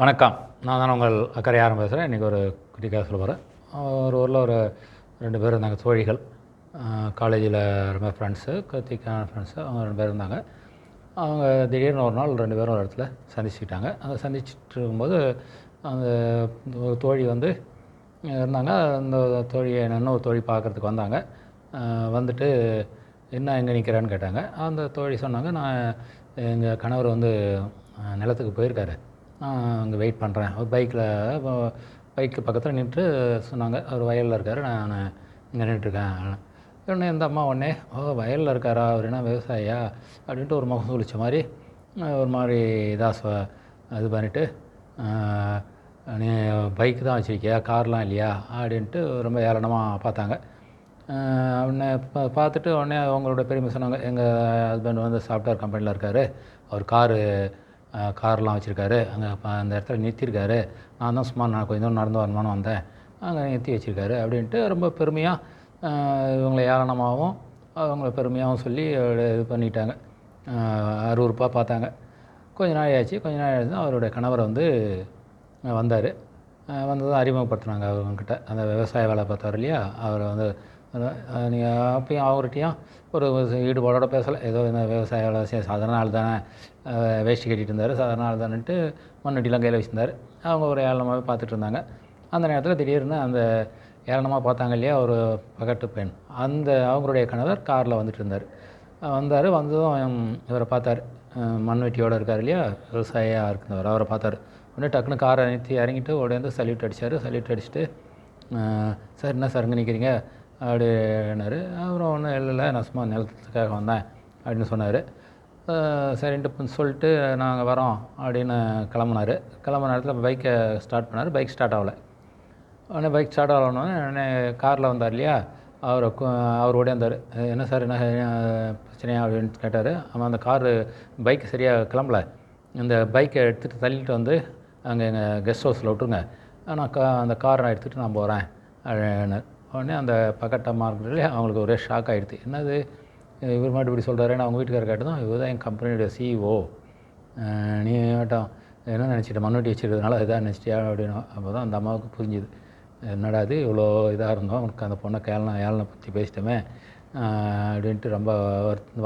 வணக்கம். நான் தான் உங்கள் அக்கறையாரம் பேசுகிறேன் இன்றைக்கி ஒரு குட்டி கதை சொல்ல போகிறேன் ஒரு ஊரில் ஒரு ரெண்டு பேர் இருந்தாங்க தோழிகள். காலேஜில் ரொம்ப ஃப்ரெண்ட்ஸு கத்திக்கான ஃப்ரெண்ட்ஸு அவங்க ரெண்டு பேர் இருந்தாங்க. அவங்க திடீர்னு ஒரு நாள் ரெண்டு பேரும் ஒரு இடத்துல சந்திச்சுக்கிட்டாங்க. அந்த சந்திச்சுட்டு இருக்கும்போது அந்த ஒரு தோழி வந்து இருந்தாங்க. அந்த தோழியை இன்னொரு தோழி பார்க்குறதுக்கு வந்தாங்க. வந்துட்டு என்ன எங்கே நிற்கிறேன்னு கேட்டாங்க. அந்த தோழி சொன்னாங்க நான் எங்கள் கணவர் வந்து நிலத்துக்கு போயிருக்காரு. அங்கே வெயிட் பண்ணுறேன் அவர் பைக்கில் பைக்கு பக்கத்தில் நின்று சொன்னாங்க. அவர் வயலில் இருக்கார். நான் இங்கே நின்றுட்டுருக்கேன் உடனே இந்த அம்மா உடனே ஓ வயலில் இருக்காரா? அவர் என்ன விவசாயியா? அப்படின்ட்டு ஒரு முகம் சுழிச்ச மாதிரி ஒரு மாதிரி இதாக சொ இது பண்ணிவிட்டு நீ பைக்கு தான் வச்சுருக்கியா? கார்லாம் இல்லையா? அப்படின்ட்டு ரொம்ப ஏளனமாக பார்த்தாங்க. உடனே பா பார்த்துட்டு உடனே அவங்களோட பெருமை சொன்னாங்க எங்கள் ஹஸ்பண்ட் வந்து சாஃப்ட்வேர் கம்பெனியில் இருக்கார். அவர் காரு கார்லாம் வச்சுருக்காரு. அங்கே அந்த இடத்துல நிறுத்தியிருக்காரு நான் தான் சும்மா நான் கொஞ்சம் நடந்து வரணும்னு வந்தேன். அங்கே நிறுத்தி வச்சுருக்காரு அப்படின்ட்டு ரொம்ப பெருமையாக இவங்களை ஏளனமாகவும் அவங்கள பெருமையாகவும் சொல்லி இது பண்ணிட்டாங்க. அறுவறுப்பாக பார்த்தாங்க. கொஞ்ச நாள் ஆச்சு. கொஞ்ச நாள் ஆச்சு அவருடைய கணவர் வந்து வந்தார். வந்ததும் அறிமுகப்படுத்தினாங்க அவங்கக்கிட்ட அந்த விவசாய வேலை பார்த்தவர் இல்லையா? அவர் வந்து நீங்கள் அப்படியும் அவர்கிட்டையும் ஒரு ஈடுபாடோட பேசலை. ஏதோ இந்த விவசாய வேலை சாதாரண ஆள் தானே வேஷ்டி கட்டிட்டு இருந்தார் சாதாரண ஆள் தானேன்ட்டு மண்ணடிலாம் கையில் வச்சுருந்தார். அவங்க ஒரு ஏளனமாகவே பார்த்துட்டு இருந்தாங்க. அந்த நேரத்தில் திடீர்னு அந்த ஏளனமாக பார்த்தாங்க இல்லையா ஒரு பகட்டு பெண். அந்த அவங்களுடைய கணவர் காரில் வந்துட்டு இருந்தார். வந்தார் வந்ததும் இவரை பார்த்தார். மண்வெட்டியோடு மண் வெட்டியோடு இருக்கார் இல்லையா விவசாயியாக இருக்கிறவர் அவரை பார்த்தார். உடனே டக்குன்னு காரை நிறுத்தி இறங்கிட்டு உடனே சல்யூட் அடித்தார் சல்யூட் அடிச்சுட்டு சார் என்ன சார் நிற்கிறீங்க அப்படின்னாரு. அப்புறம் ஒன்றும் இல்லை இல்லை நான் சும்மா நிலத்துக்காக வந்தேன் அப்படின்னு சொன்னார். சரின்ட்டு சொல்லிட்டு நாங்கள் வரோம் அப்படின்னு கிளம்புனாரு. கிளம்புன நேரத்தில் பைக்கை ஸ்டார்ட் பண்ணார். பைக் ஸ்டார்ட் ஆகலை. உடனே பைக் ஸ்டார்ட் ஆகணுன்னே உடனே காரில் வந்தார் இல்லையா? அவரை கு- அவர் ஓடியாந்தார் என்ன சார் என்ன பிரச்சனையா? அப்படின்னு கேட்டார். அவன் அந்த காரு பைக் சரியாக கிளம்பல. இந்த பைக்கை எடுத்துகிட்டு தள்ளிட்டு வந்து அங்கே எங்கள் கெஸ்ட் ஹவுஸில் விட்டுருங்க. நான் கா அந்த காரை எடுத்துகிட்டு நான் போகிறேன் அப்படின்னு உடனே அந்த பக்கட்டம்மா இருக்கிறதுலே அவங்களுக்கு ஒரே ஷாக் ஆகிடுது என்னது? இவர் மட்டும் இப்படி சொல்கிறாருன்னு அவங்க வீட்டுக்கார கேட்டு இவர் தான் என் கம்பெனியோட சிஇஓ நீ மட்டும் என்ன நினச்சிட்ட? மண்வெட்டி வச்சுருக்கிறதுனால இதாக நினச்சிட்டியா அப்படின்னு. அப்போ தான் அந்த அம்மாவுக்கு புரிஞ்சுது. என்னடா இது? இவ்வளோ இதாக இருந்தோம். உனக்கு அந்த பொண்ணை கேளனை ஏழனை பற்றி பேசிட்டோமே அப்படின்ட்டு ரொம்ப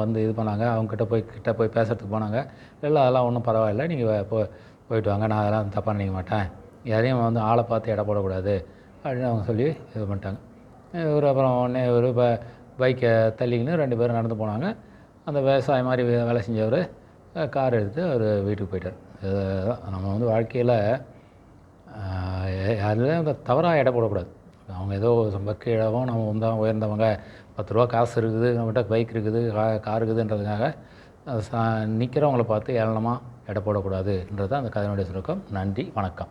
வந்து இது பண்ணாங்க. அவங்கக்கிட்ட போய் கிட்ட போய் பேசுறதுக்கு போனாங்க. இல்லை அதெல்லாம் ஒன்றும் பரவாயில்ல. நீங்கள் போ போயிட்டு வாங்க. நான் அதெல்லாம் தப்பாக நினைக்க மாட்டேன். யாரையும் வந்து ஆளை பார்த்து எடை போடக்கூடாது அப்படின்னு அவங்க சொல்லி இது பண்ணிட்டாங்க. இவர் அப்புறம் உடனே ஒரு ப பைக்கை தள்ளிக்கின்னு ரெண்டு பேரும் நடந்து போனாங்க. அந்த விவசாயம் மாதிரி வேலை செஞ்சவர் கார் எடுத்து அவர் வீட்டுக்கு போயிட்டார். நம்ம வந்து வாழ்க்கையில் யாருமே அந்த தவறாக எடை போடக்கூடாது. அவங்க ஏதோ ரொம்ப கீழவும் நம்ம வந்து உயர்ந்தவங்க பத்து ரூபா காசு இருக்குது நம்மகிட்ட பைக் இருக்குது கா- கார் இருக்குதுன்றதுக்காக நிற்கிறவங்கள பார்த்து ஏளனமாக எடை போடக்கூடாதுன்றது தான் அந்த கதையினுடைய சுருக்கம். நன்றி வணக்கம்.